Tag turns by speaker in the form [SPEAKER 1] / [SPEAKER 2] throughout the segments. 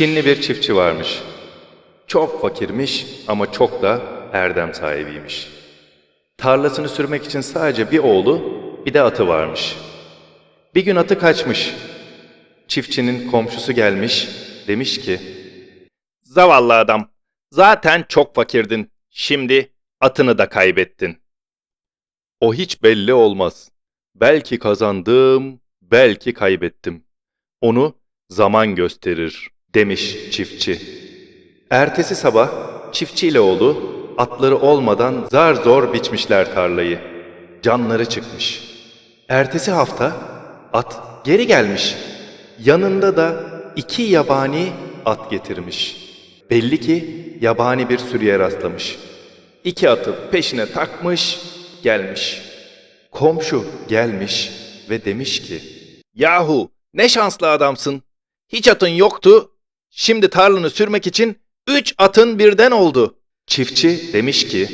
[SPEAKER 1] Çinli bir çiftçi varmış. Çok fakirmiş ama çok da erdem sahibiymiş. Tarlasını sürmek için sadece bir oğlu, bir de atı varmış. Bir gün atı kaçmış. Çiftçinin komşusu gelmiş, demiş ki, Zavallı adam, zaten çok fakirdin. Şimdi atını da kaybettin. O hiç belli olmaz. Belki kazandım, belki kaybettim. Onu zaman gösterir, demiş çiftçi. Ertesi sabah çiftçi ile oğlu atları olmadan zar zor biçmişler tarlayı. Canları çıkmış. Ertesi hafta at geri gelmiş. Yanında da iki yabani at getirmiş. Belli ki yabani bir sürüye rastlamış. İki atı peşine takmış, gelmiş. Komşu gelmiş ve demiş ki, Yahu ne şanslı adamsın. Hiç atın yoktu, şimdi tarlanı sürmek için üç atın birden oldu. Çiftçi demiş ki,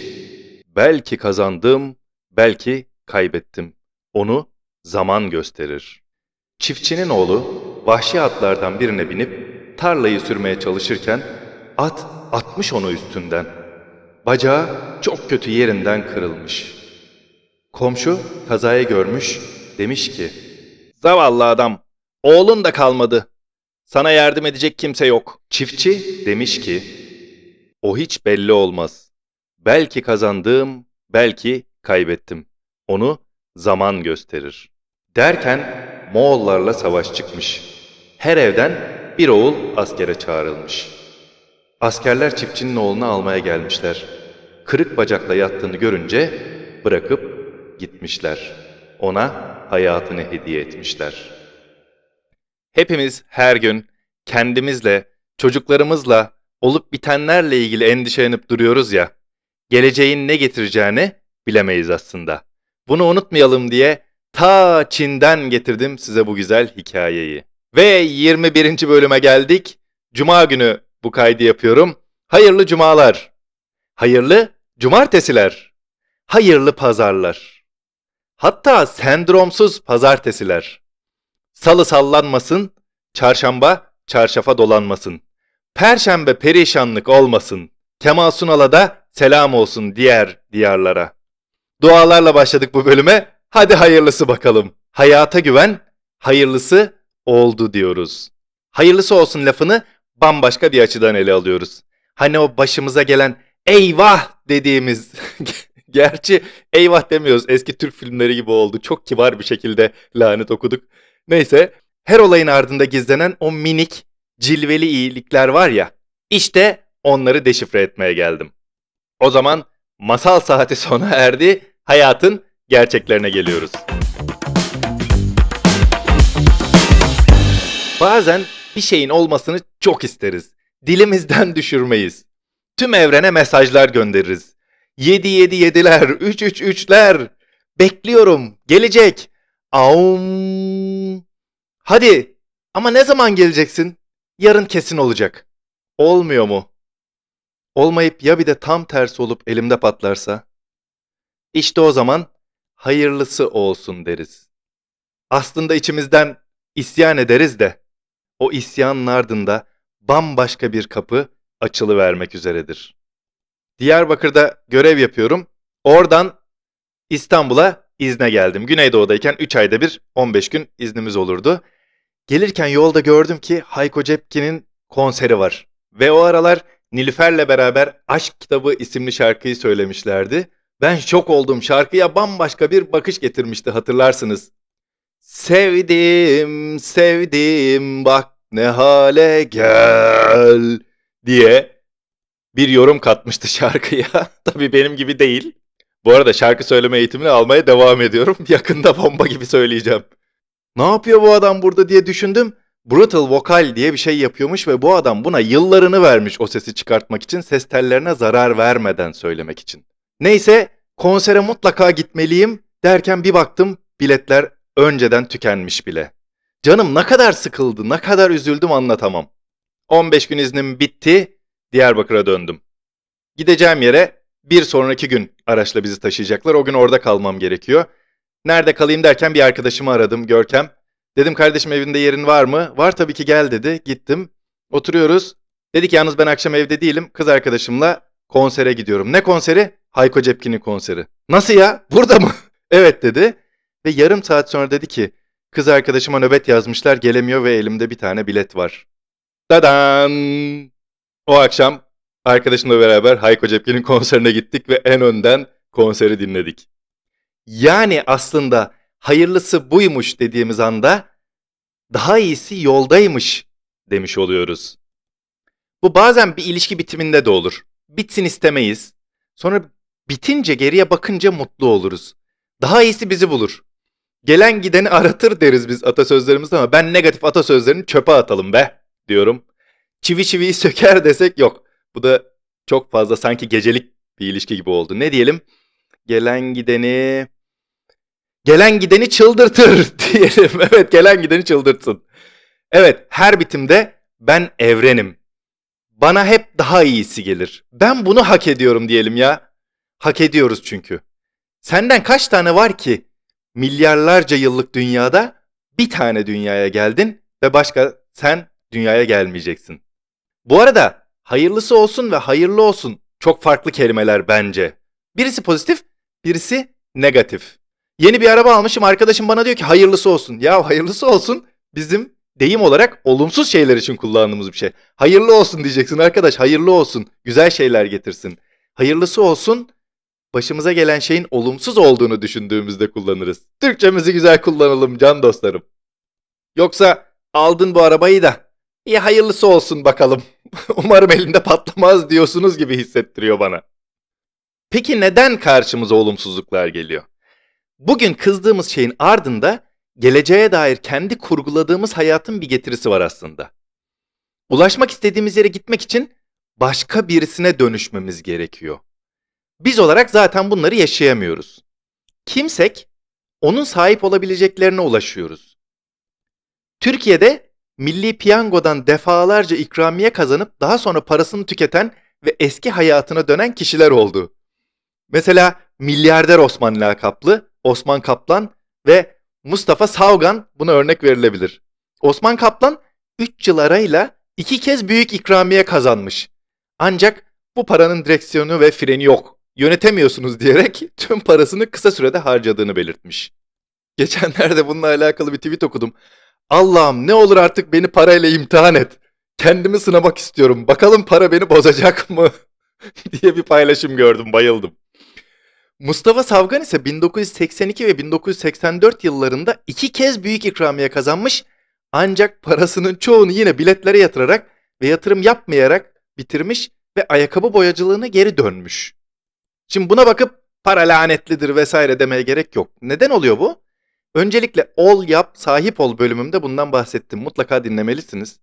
[SPEAKER 1] belki kazandım, belki kaybettim. Onu zaman gösterir. Çiftçinin oğlu vahşi atlardan birine binip tarlayı sürmeye çalışırken at atmış onu üstünden. Bacağı çok kötü yerinden kırılmış. Komşu kazayı görmüş, demiş ki, Zavallı adam, oğlun da kalmadı. Sana yardım edecek kimse yok. Çiftçi demiş ki, o hiç belli olmaz. Belki kazandım, belki kaybettim. Onu zaman gösterir. Derken Moğollarla savaş çıkmış. Her evden bir oğul askere çağrılmış. Askerler çiftçinin oğlunu almaya gelmişler. Kırık bacakla yattığını görünce bırakıp gitmişler. Ona hayatını hediye etmişler. Hepimiz her gün kendimizle, çocuklarımızla olup bitenlerle ilgili endişelenip duruyoruz ya. Geleceğin ne getireceğini bilemeyiz aslında. Bunu unutmayalım diye ta Çin'den getirdim size bu güzel hikayeyi. Ve 21. bölüme geldik. Cuma günü bu kaydı yapıyorum. Hayırlı cumalar. Hayırlı cumartesiler. Hayırlı pazarlar. Hatta sendromsuz pazartesiler. Salı sallanmasın, çarşamba çarşafa dolanmasın. Perşembe perişanlık olmasın. Kemal Sunal'a da selam olsun diğer diyarlara. Dualarla başladık bu bölüme. Hadi hayırlısı bakalım. Hayata güven, hayırlısı oldu diyoruz. Hayırlısı olsun lafını bambaşka bir açıdan ele alıyoruz. Hani o başımıza gelen eyvah dediğimiz Gerçi eyvah demiyoruz. Eski Türk filmleri gibi oldu. Çok kibar bir şekilde lanet okuduk. Neyse her olayın ardında gizlenen o minik cilveli iyilikler var ya. İşte onları deşifre etmeye geldim. O zaman masal saati sona erdi. Hayatın gerçeklerine geliyoruz. Bazen bir şeyin olmasını çok isteriz. Dilimizden düşürmeyiz. Tüm evrene mesajlar göndeririz. 7 7 7'ler, 3 3 3'ler. Bekliyorum. Gelecek. Aum. Hadi. Ama ne zaman geleceksin? Yarın kesin olacak. Olmuyor mu? Olmayıp ya bir de tam tersi olup elimde patlarsa? İşte o zaman hayırlısı olsun deriz. Aslında içimizden isyan ederiz de o isyanın ardında bambaşka bir kapı açılıvermek üzeredir. Diyarbakır'da görev yapıyorum. Oradan İstanbul'a izne geldim. Güneydoğu'dayken 3 ayda bir 15 gün iznimiz olurdu. Gelirken yolda gördüm ki Hayko Cepkin'in konseri var. Ve o aralar Nilüfer'le beraber Aşk Kitabı isimli şarkıyı söylemişlerdi. Ben şok oldum. Şarkıya bambaşka bir bakış getirmişti hatırlarsınız. Sevdim, sevdim bak ne hale gel diye bir yorum katmıştı şarkıya. Tabii benim gibi değil. Bu arada şarkı söyleme eğitimini almaya devam ediyorum. Yakında bomba gibi söyleyeceğim. Ne yapıyor bu adam burada diye düşündüm. Brutal vokal diye bir şey yapıyormuş ve bu adam buna yıllarını vermiş o sesi çıkartmak için ses tellerine zarar vermeden söylemek için. Neyse konsere mutlaka gitmeliyim derken bir baktım biletler önceden tükenmiş bile. Canım ne kadar sıkıldı, ne kadar üzüldüm anlatamam. 15 gün iznim bitti, Diyarbakır'a döndüm. Gideceğim yere bir sonraki gün araçla bizi taşıyacaklar. O gün orada kalmam gerekiyor. Nerede kalayım derken bir arkadaşımı aradım Görkem. Dedim kardeşim evinde yerin var mı? Var tabii ki gel dedi. Gittim. Oturuyoruz. Dedik yalnız ben akşam evde değilim. Kız arkadaşımla konsere gidiyorum. Ne konseri? Hayko Cepkin'in konseri. Nasıl ya? Burada mı? evet dedi. Ve yarım saat sonra dedi ki kız arkadaşıma nöbet yazmışlar gelemiyor ve elimde bir tane bilet var. Dadan! O akşam arkadaşımla beraber Hayko Cepkin'in konserine gittik ve en önden konseri dinledik. Yani aslında hayırlısı buymuş dediğimiz anda daha iyisi yoldaymış demiş oluyoruz. Bu bazen bir ilişki bitiminde de olur. Bitsin istemeyiz. Sonra bitince geriye bakınca mutlu oluruz. Daha iyisi bizi bulur. Gelen gideni aratır deriz biz atasözlerimizde ama ben negatif atasözlerini çöpe atalım be diyorum. Çivi çiviyi söker desek yok. Bu da çok fazla sanki gecelik bir ilişki gibi oldu. Ne diyelim? Gelen gideni... Gelen gideni çıldırtır diyelim. Evet gelen gideni çıldırtsın. Evet her bitimde ben evrenim. Bana hep daha iyisi gelir. Ben bunu hak ediyorum diyelim ya. Hak ediyoruz çünkü. Senden kaç tane var ki milyarlarca yıllık dünyada bir tane dünyaya geldin ve başka sen dünyaya gelmeyeceksin. Bu arada hayırlısı olsun ve hayırlı olsun çok farklı kelimeler bence. Birisi pozitif, birisi negatif. Yeni bir araba almışım arkadaşım bana diyor ki hayırlısı olsun. Ya hayırlısı olsun bizim deyim olarak olumsuz şeyler için kullandığımız bir şey. Hayırlı olsun diyeceksin arkadaş hayırlı olsun. Güzel şeyler getirsin. Hayırlısı olsun başımıza gelen şeyin olumsuz olduğunu düşündüğümüzde kullanırız. Türkçemizi güzel kullanalım can dostlarım. Yoksa aldın bu arabayı da iyi hayırlısı olsun bakalım. Umarım elinde patlamaz diyorsunuz gibi hissettiriyor bana. Peki neden karşımıza olumsuzluklar geliyor? Bugün kızdığımız şeyin ardında geleceğe dair kendi kurguladığımız hayatın bir getirisi var aslında. Ulaşmak istediğimiz yere gitmek için başka birisine dönüşmemiz gerekiyor. Biz olarak zaten bunları yaşayamıyoruz. Kimsek onun sahip olabileceklerine ulaşıyoruz. Türkiye'de milli piyangodan defalarca ikramiye kazanıp daha sonra parasını tüketen ve eski hayatına dönen kişiler oldu. Mesela milyarder Osman lakaplı Osman Kaplan ve Mustafa Savgan buna örnek verilebilir. Osman Kaplan 3 yıl arayla iki kez büyük ikramiye kazanmış. Ancak bu paranın direksiyonu ve freni yok. Yönetemiyorsunuz diyerek tüm parasını kısa sürede harcadığını belirtmiş. Geçenlerde bununla alakalı bir tweet okudum. Allah'ım ne olur artık beni parayla imtihan et. Kendimi sınamak istiyorum. Bakalım para beni bozacak mı? diye bir paylaşım gördüm, bayıldım. Mustafa Savgan ise 1982 ve 1984 yıllarında iki kez büyük ikramiye kazanmış ancak parasının çoğunu yine biletlere yatırarak ve yatırım yapmayarak bitirmiş ve ayakkabı boyacılığına geri dönmüş. Şimdi buna bakıp para lanetlidir vesaire demeye gerek yok. Neden oluyor bu? Öncelikle ol yap sahip ol bölümümde bundan bahsettim. Mutlaka dinlemelisiniz.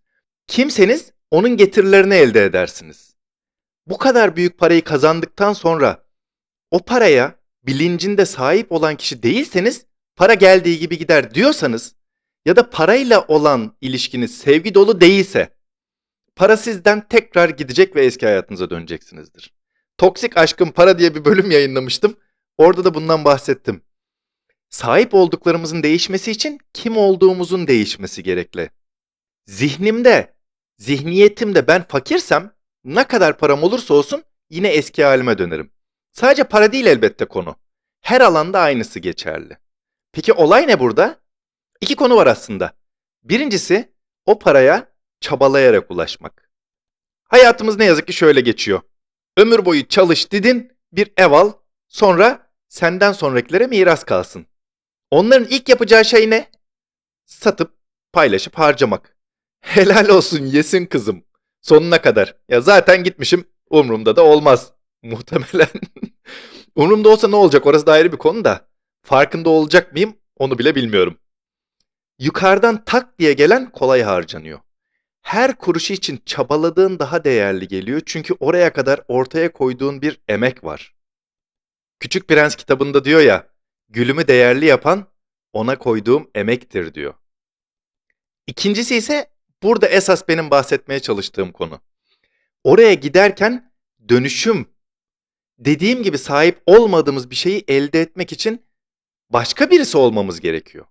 [SPEAKER 1] Kimseniz onun getirilerini elde edersiniz. Bu kadar büyük parayı kazandıktan sonra o paraya bilincinde sahip olan kişi değilseniz para geldiği gibi gider diyorsanız ya da parayla olan ilişkiniz sevgi dolu değilse para sizden tekrar gidecek ve eski hayatınıza döneceksinizdir. Toksik Aşkın Para diye bir bölüm yayınlamıştım. Orada da bundan bahsettim. Sahip olduklarımızın değişmesi için kim olduğumuzun değişmesi gerekli. Zihnimde, zihniyetimde ben fakirsem ne kadar param olursa olsun yine eski halime dönerim. Sadece para değil elbette konu. Her alanda aynısı geçerli. Peki olay ne burada? İki konu var aslında. Birincisi o paraya çabalayarak ulaşmak. Hayatımız ne yazık ki şöyle geçiyor. Ömür boyu çalış didin, bir ev al, sonra senden sonrakilere miras kalsın. Onların ilk yapacağı şey ne? Satıp, paylaşıp harcamak. Helal olsun yesin kızım. Sonuna kadar. Ya zaten gitmişim, umurumda da olmaz. Muhtemelen. umurumda olsa ne olacak orası da ayrı bir konu da. Farkında olacak mıyım onu bile bilmiyorum. Yukarıdan tak diye gelen kolay harcanıyor her kuruşu için çabaladığın daha değerli geliyor. Çünkü oraya kadar ortaya koyduğun bir emek var. Küçük Prens kitabında diyor ya, gülümü değerli yapan ona koyduğum emektir diyor. İkincisi ise burada esas benim bahsetmeye çalıştığım konu. Oraya giderken dönüşüm, dediğim gibi sahip olmadığımız bir şeyi elde etmek için başka birisi olmamız gerekiyor.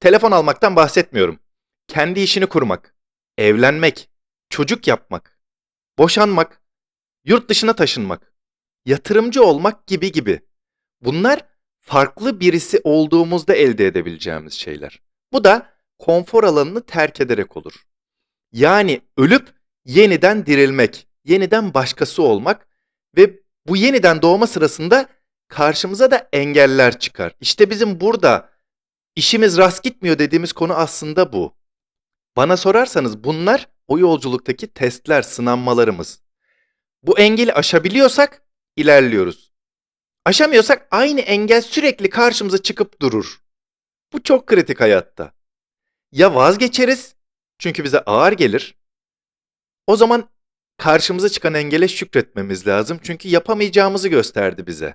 [SPEAKER 1] Telefon almaktan bahsetmiyorum. Kendi işini kurmak, evlenmek, çocuk yapmak, boşanmak, yurt dışına taşınmak, yatırımcı olmak gibi gibi. Bunlar farklı birisi olduğumuzda elde edebileceğimiz şeyler. Bu da konfor alanını terk ederek olur. Yani ölüp yeniden dirilmek, yeniden başkası olmak ve bu yeniden doğma sırasında karşımıza da engeller çıkar. İşte bizim burada işimiz rast gitmiyor dediğimiz konu aslında bu. Bana sorarsanız bunlar o yolculuktaki testler, sınanmalarımız. Bu engeli aşabiliyorsak ilerliyoruz. Aşamıyorsak aynı engel sürekli karşımıza çıkıp durur. Bu çok kritik hayatta. Ya vazgeçeriz çünkü bize ağır gelir. O zaman karşımıza çıkan engele şükretmemiz lazım çünkü yapamayacağımızı gösterdi bize.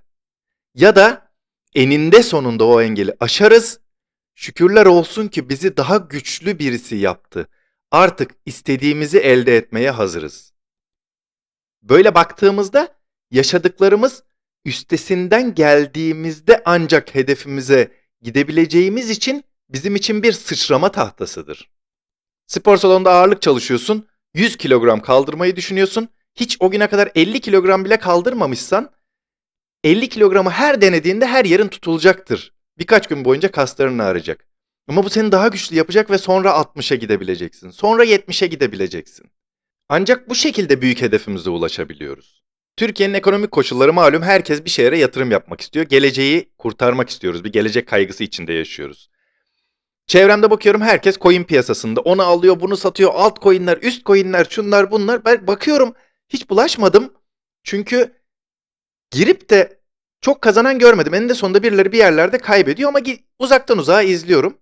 [SPEAKER 1] Ya da eninde sonunda o engeli aşarız. Şükürler olsun ki bizi daha güçlü birisi yaptı. Artık istediğimizi elde etmeye hazırız. Böyle baktığımızda yaşadıklarımız üstesinden geldiğimizde ancak hedefimize gidebileceğimiz için bizim için bir sıçrama tahtasıdır. Spor salonunda ağırlık çalışıyorsun, 100 kilogram kaldırmayı düşünüyorsun. Hiç o güne kadar 50 kilogram bile kaldırmamışsan 50 kilogramı her denediğinde her yerin tutulacaktır. Birkaç gün boyunca kasların ağrıyacak. Ama bu seni daha güçlü yapacak ve sonra 60'a gidebileceksin. Sonra 70'e gidebileceksin. Ancak bu şekilde büyük hedefimize ulaşabiliyoruz. Türkiye'nin ekonomik koşulları malum herkes bir şeylere yatırım yapmak istiyor. Geleceği kurtarmak istiyoruz. Bir gelecek kaygısı içinde yaşıyoruz. Çevremde bakıyorum herkes coin piyasasında. Onu alıyor, bunu satıyor. Alt coinler, üst coinler, şunlar bunlar. Ben bakıyorum hiç bulaşmadım. Çünkü girip de çok kazanan görmedim. Eninde sonunda birileri bir yerlerde kaybediyor ama uzaktan uzağa izliyorum.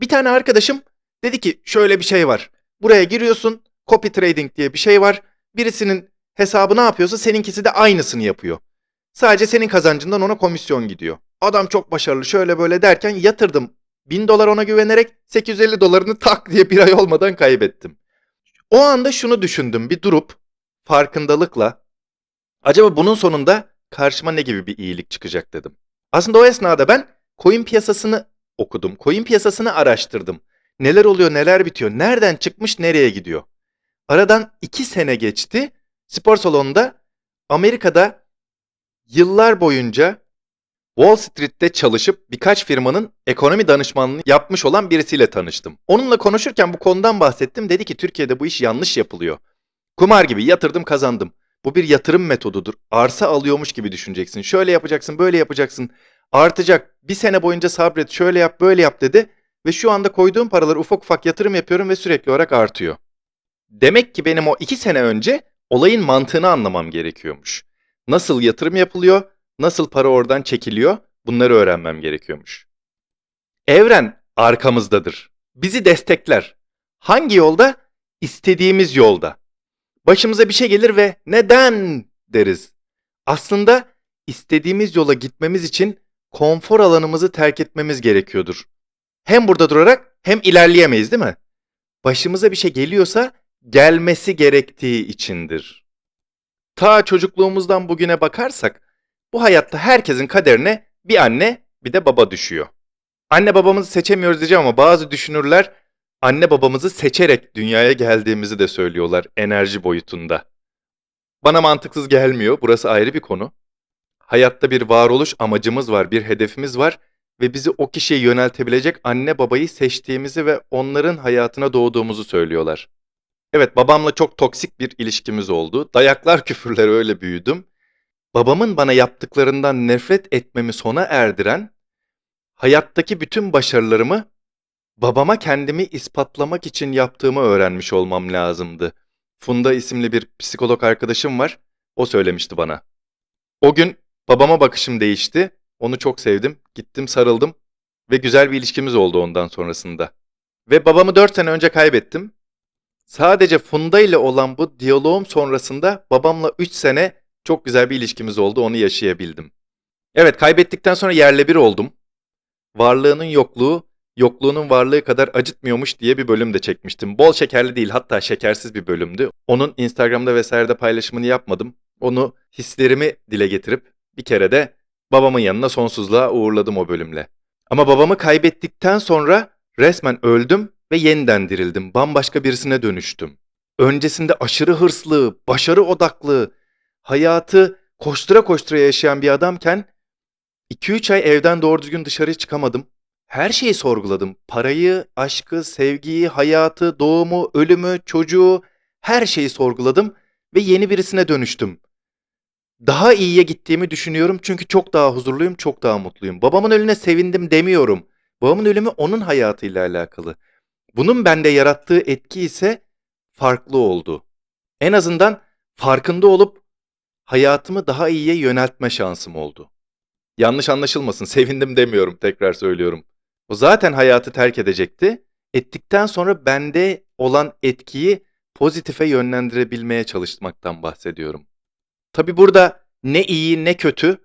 [SPEAKER 1] Bir tane arkadaşım dedi ki şöyle bir şey var. Buraya giriyorsun. Copy trading diye bir şey var. Birisinin hesabı ne yapıyorsa seninkisi de aynısını yapıyor. Sadece senin kazancından ona komisyon gidiyor. Adam çok başarılı şöyle böyle derken yatırdım 1000 dolar ona güvenerek 850 dolarını tak diye bir ay olmadan kaybettim. O anda şunu düşündüm bir durup farkındalıkla acaba bunun sonunda karşıma ne gibi bir iyilik çıkacak dedim. Aslında o esnada ben coin piyasasını okudum. Coin piyasasını araştırdım. Neler oluyor, neler bitiyor, nereden çıkmış, nereye gidiyor. Aradan iki sene geçti. Spor salonunda Amerika'da yıllar boyunca Wall Street'te çalışıp birkaç firmanın ekonomi danışmanlığını yapmış olan birisiyle tanıştım. Onunla konuşurken bu konudan bahsettim. Dedi ki Türkiye'de bu iş yanlış yapılıyor. Kumar gibi yatırdım kazandım. Bu bir yatırım metodudur. Arsa alıyormuş gibi düşüneceksin. Şöyle yapacaksın, böyle yapacaksın. Artacak. Bir sene boyunca sabret, şöyle yap, böyle yap dedi. Ve şu anda koyduğum paraları ufak ufak yatırım yapıyorum ve sürekli olarak artıyor. Demek ki benim o iki sene önce olayın mantığını anlamam gerekiyormuş. Nasıl yatırım yapılıyor, nasıl para oradan çekiliyor bunları öğrenmem gerekiyormuş. Evren arkamızdadır. Bizi destekler. Hangi yolda? İstediğimiz yolda. Başımıza bir şey gelir ve neden deriz. Aslında istediğimiz yola gitmemiz için konfor alanımızı terk etmemiz gerekiyordur. Hem burada durarak hem ilerleyemeyiz değil mi? Başımıza bir şey geliyorsa gelmesi gerektiği içindir. Ta çocukluğumuzdan bugüne bakarsak bu hayatta herkesin kaderine bir anne bir de baba düşüyor. Anne babamızı seçemiyoruz diyeceğim ama bazı düşünürler anne babamızı seçerek dünyaya geldiğimizi de söylüyorlar enerji boyutunda. Bana mantıksız gelmiyor. Burası ayrı bir konu. Hayatta bir varoluş amacımız var, bir hedefimiz var ve bizi o kişiye yöneltebilecek anne babayı seçtiğimizi ve onların hayatına doğduğumuzu söylüyorlar. Evet babamla çok toksik bir ilişkimiz oldu. Dayaklar küfürler öyle büyüdüm. Babamın bana yaptıklarından nefret etmemi sona erdiren, hayattaki bütün başarılarımı babama kendimi ispatlamak için yaptığımı öğrenmiş olmam lazımdı. Funda isimli bir psikolog arkadaşım var, o söylemişti bana. O gün babama bakışım değişti, onu çok sevdim, gittim sarıldım ve güzel bir ilişkimiz oldu ondan sonrasında. Ve babamı dört sene önce kaybettim. Sadece Funda ile olan bu diyaloğum sonrasında babamla üç sene çok güzel bir ilişkimiz oldu, onu yaşayabildim. Evet, kaybettikten sonra yerle bir oldum. Varlığının yokluğu, yokluğunun varlığı kadar acıtmıyormuş diye bir bölüm de çekmiştim. Bol şekerli değil, hatta şekersiz bir bölümdü. Onun Instagram'da vesairede paylaşımını yapmadım. Onu hislerimi dile getirip bir kere de babamın yanına sonsuzluğa uğurladım o bölümle. Ama babamı kaybettikten sonra resmen öldüm ve yeniden dirildim. Bambaşka birisine dönüştüm. öncesinde aşırı hırslı, başarı odaklı, hayatı koştura koştura yaşayan bir adamken 2-3 ay evden doğru düzgün dışarı çıkamadım. Her şeyi sorguladım. Parayı, aşkı, sevgiyi, hayatı, doğumu, ölümü, çocuğu her şeyi sorguladım ve yeni birisine dönüştüm. Daha iyiye gittiğimi düşünüyorum çünkü çok daha huzurluyum, çok daha mutluyum. Babamın ölüne sevindim demiyorum. Babamın ölümü onun hayatıyla alakalı. Bunun bende yarattığı etki ise farklı oldu. En azından farkında olup hayatımı daha iyiye yöneltme şansım oldu. Yanlış anlaşılmasın, sevindim demiyorum, tekrar söylüyorum. O zaten hayatı terk edecekti. Ettikten sonra bende olan etkiyi pozitife yönlendirebilmeye çalışmaktan bahsediyorum. Tabi burada ne iyi ne kötü,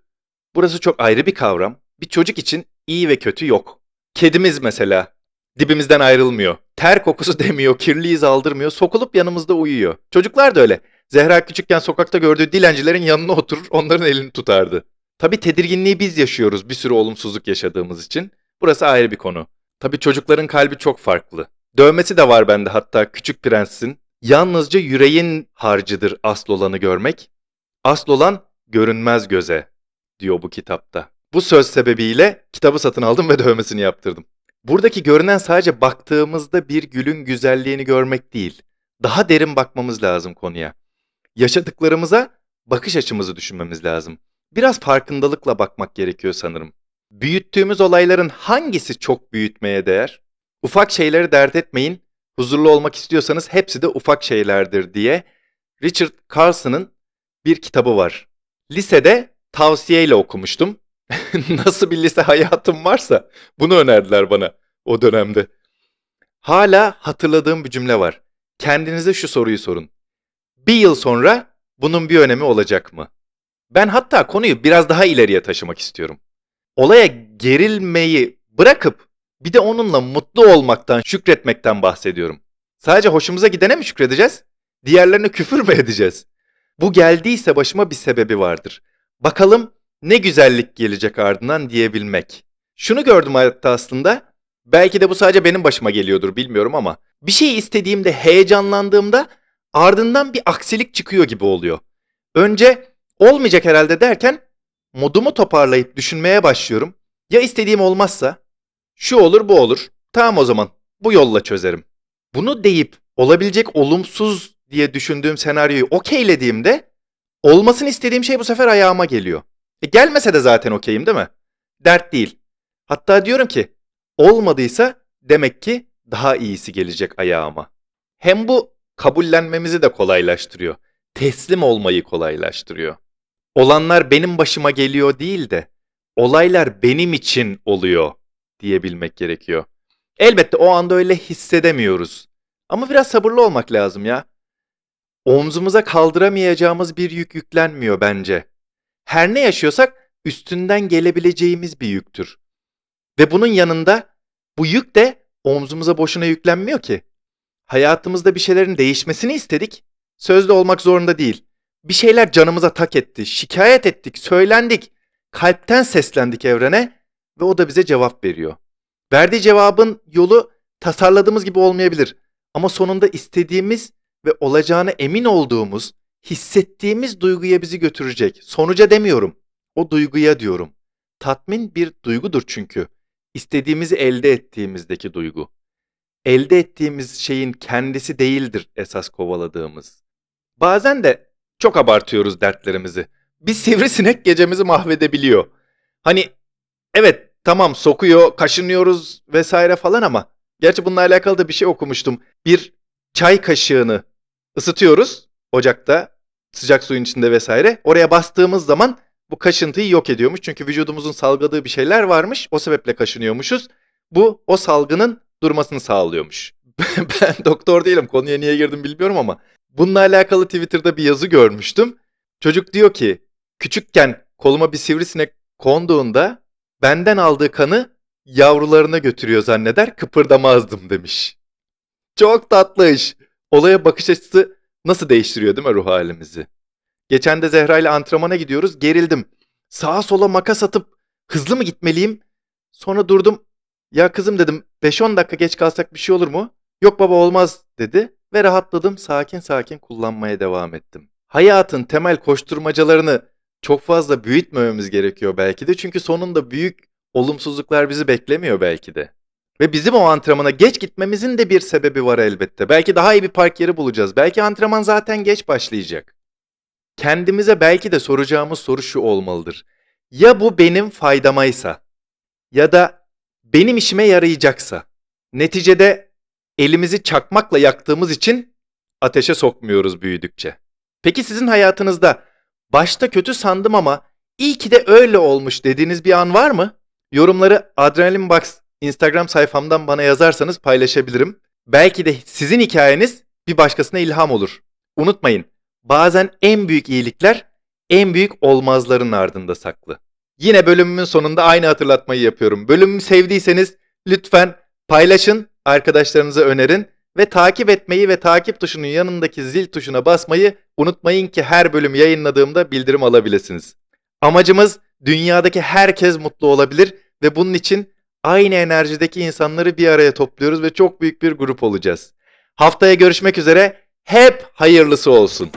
[SPEAKER 1] burası çok ayrı bir kavram. Bir çocuk için iyi ve kötü yok. Kedimiz mesela dibimizden ayrılmıyor. Ter kokusu demiyor, kirliyiz aldırmıyor, sokulup yanımızda uyuyor. Çocuklar da öyle. Zehra küçükken sokakta gördüğü dilencilerin yanına oturur, onların elini tutardı. Tabi tedirginliği biz yaşıyoruz bir sürü olumsuzluk yaşadığımız için. Burası ayrı bir konu. Tabi çocukların kalbi çok farklı. Dövmesi de var bende hatta Küçük Prens'in. Yalnızca yüreğin harcıdır asıl olanı görmek. Asıl olan görünmez göze diyor bu kitapta. Bu söz sebebiyle kitabı satın aldım ve dövmesini yaptırdım. Buradaki görünen sadece baktığımızda bir gülün güzelliğini görmek değil. Daha derin bakmamız lazım konuya. Yaşadıklarımıza bakış açımızı düşünmemiz lazım. Biraz farkındalıkla bakmak gerekiyor sanırım. Büyüttüğümüz olayların hangisi çok büyütmeye değer? Ufak şeyleri dert etmeyin. Huzurlu olmak istiyorsanız hepsi de ufak şeylerdir diye Richard Carlson'ın bir kitabı var. Lisede tavsiyeyle okumuştum. Nasıl bir lise hayatım varsa bunu önerdiler bana o dönemde. Hala hatırladığım bir cümle var. Kendinize şu soruyu sorun. Bir yıl sonra bunun bir önemi olacak mı? Ben hatta konuyu biraz daha ileriye taşımak istiyorum. Olaya gerilmeyi bırakıp bir de onunla mutlu olmaktan, şükretmekten bahsediyorum. Sadece hoşumuza gidene mi şükredeceğiz? Diğerlerine küfür mü edeceğiz? Bu geldiyse başıma bir sebebi vardır. Bakalım ne güzellik gelecek ardından diyebilmek. Şunu gördüm hayatta aslında. Belki de bu sadece benim başıma geliyordur bilmiyorum ama bir şey istediğimde heyecanlandığımda ardından bir aksilik çıkıyor gibi oluyor. Önce olmayacak herhalde derken modumu toparlayıp düşünmeye başlıyorum. Ya istediğim olmazsa? Şu olur bu olur. Tamam o zaman bu yolla çözerim. Bunu deyip olabilecek olumsuz diye düşündüğüm senaryoyu okeylediğimde olmasını istediğim şey bu sefer ayağıma geliyor. E gelmese de zaten okeyim değil mi? Dert değil. Hatta diyorum ki olmadıysa demek ki daha iyisi gelecek ayağıma. Hem bu kabullenmemizi de kolaylaştırıyor. Teslim olmayı kolaylaştırıyor. Olanlar benim başıma geliyor değil de olaylar benim için oluyor diyebilmek gerekiyor. Elbette o anda öyle hissedemiyoruz. Ama biraz sabırlı olmak lazım ya. Omzumuza kaldıramayacağımız bir yük yüklenmiyor bence. Her ne yaşıyorsak üstünden gelebileceğimiz bir yüktür. Ve bunun yanında bu yük de omzumuza boşuna yüklenmiyor ki. Hayatımızda bir şeylerin değişmesini istedik. Sözde olmak zorunda değil. Bir şeyler canımıza tak etti, şikayet ettik, söylendik. Kalpten seslendik evrene ve o da bize cevap veriyor. Verdiği cevabın yolu tasarladığımız gibi olmayabilir. Ama sonunda istediğimiz ve olacağına emin olduğumuz, hissettiğimiz duyguya bizi götürecek. Sonuca demiyorum. O duyguya diyorum. Tatmin bir duygudur çünkü. İstediğimizi elde ettiğimizdeki duygu. Elde ettiğimiz şeyin kendisi değildir esas kovaladığımız. Bazen de çok abartıyoruz dertlerimizi. Bir sivrisinek gecemizi mahvedebiliyor. Hani evet tamam sokuyor, kaşınıyoruz vesaire falan ama gerçi bununla alakalı da bir şey okumuştum. Bir çay kaşığını ısıtıyoruz ocakta sıcak suyun içinde vesaire. Oraya bastığımız zaman bu kaşıntıyı yok ediyormuş. Çünkü vücudumuzun salgıladığı bir şeyler varmış. O sebeple kaşınıyormuşuz. Bu o salgının durmasını sağlıyormuş. ben doktor değilim. Konuya niye girdim bilmiyorum ama bununla alakalı Twitter'da bir yazı görmüştüm. Çocuk diyor ki küçükken koluma bir sivrisinek konduğunda benden aldığı kanı yavrularına götürüyor zanneder kıpırdamazdım demiş. Çok tatlı iş. Olaya bakış açısı nasıl değiştiriyor değil mi ruh halimizi? Geçen de Zehra ile antrenmana gidiyoruz. Gerildim. Sağa sola makas atıp hızlı mı gitmeliyim? Sonra durdum. Ya kızım dedim 5-10 dakika geç kalsak bir şey olur mu? Yok baba olmaz dedi. ve rahatladım sakin sakin kullanmaya devam ettim. Hayatın temel koşturmacalarını çok fazla büyütmememiz gerekiyor belki de çünkü sonunda büyük olumsuzluklar bizi beklemiyor belki de. Ve bizim o antrenmana geç gitmemizin de bir sebebi var elbette. Belki daha iyi bir park yeri bulacağız. Belki antrenman zaten geç başlayacak. Kendimize belki de soracağımız soru şu olmalıdır. Ya bu benim faydamaysa ya da benim işime yarayacaksa. Neticede elimizi çakmakla yaktığımız için ateşe sokmuyoruz büyüdükçe. Peki sizin hayatınızda başta kötü sandım ama iyi ki de öyle olmuş dediğiniz bir an var mı? Yorumları Adrenaline Box Instagram sayfamdan bana yazarsanız paylaşabilirim. Belki de sizin hikayeniz bir başkasına ilham olur. Unutmayın, bazen en büyük iyilikler en büyük olmazların ardında saklı. Yine bölümümün sonunda aynı hatırlatmayı yapıyorum. Bölümümü sevdiyseniz lütfen paylaşın, arkadaşlarınıza önerin ve takip etmeyi ve takip tuşunun yanındaki zil tuşuna basmayı unutmayın ki her bölüm yayınladığımda bildirim alabilirsiniz. Amacımız dünyadaki herkes mutlu olabilir ve bunun için aynı enerjideki insanları bir araya topluyoruz ve çok büyük bir grup olacağız. Haftaya görüşmek üzere. Hep hayırlısı olsun.